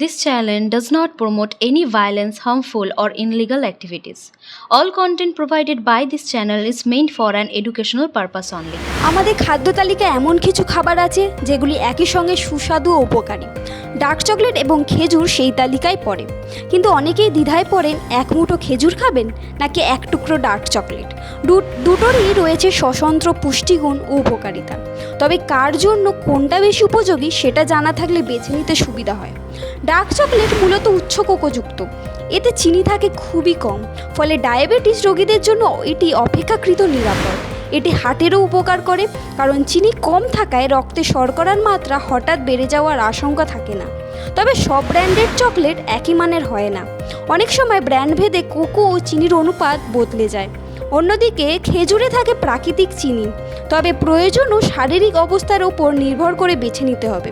This channel does not promote any violence, harmful, or illegal activities. All content provided by this channel is meant for an educational purpose only. আমাদের খাদ্য তালিকায় এমন কিছু খাবার আছে যেগুলি একই সঙ্গে সুস্বাদু ও উপকারী। ডার্ক চকলেট এবং খেজুর সেই তালিকায় পড়ে। কিন্তু অনেকেই দ্বিধায় পড়েন এক মুঠো খেজুর খাবেন নাকি এক টুকরো ডার্ক চকলেট। দুটোরই রয়েছে স্বতন্ত্র পুষ্টিগুণ ও উপকারিতা। তবে কার জন্য কোনটা বেশি উপযোগী সেটা জানা থাকলে বেছে নিতে সুবিধা হয়। ডার্ক চকলেট মূলত উচ্চ কোকোযুক্ত। এতে চিনি থাকে খুবই কম, ফলে ডায়াবেটিস রোগীদের জন্য এটি অপেক্ষাকৃত নিরাপদ। এটি হার্টেরও উপকার করে, কারণ চিনি কম থাকায় রক্তে শর্করার মাত্রা হঠাৎ বেড়ে যাওয়ার আশঙ্কা থাকে না। তবে সব ব্র্যান্ডের চকলেট একই মানের হয় না। অনেক সময় ব্র্যান্ড ভেদে কোকো ও চিনির অনুপাত বদলে যায়। অন্যদিকে, খেজুরে থাকে প্রাকৃতিক চিনি, তবে প্রয়োজন ও শারীরিক অবস্থার ওপর নির্ভর করে বেছে নিতে হবে।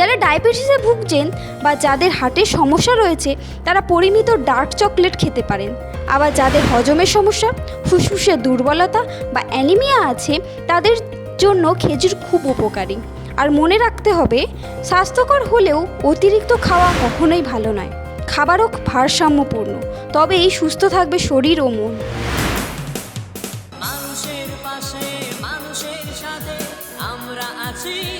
যারা ডায়াবেটিসে ভুগছেন বা যাদের হার্টের সমস্যা রয়েছে, তারা পরিমিত ডার্ক চকলেট খেতে পারেন। আবার যাদের হজমের সমস্যা, ফুসফুসের দুর্বলতা বা অ্যানিমিয়া আছে, তাদের জন্য খেজুর খুব উপকারী। আর মনে রাখতে হবে, স্বাস্থ্যকর হলেও অতিরিক্ত খাওয়া কখনোই ভালো নয়। খাবারও ভারসাম্যপূর্ণ, তবেই সুস্থ থাকবে শরীর ও মন। মানুষের পাশে, মানুষের সাথে আমরা আছি।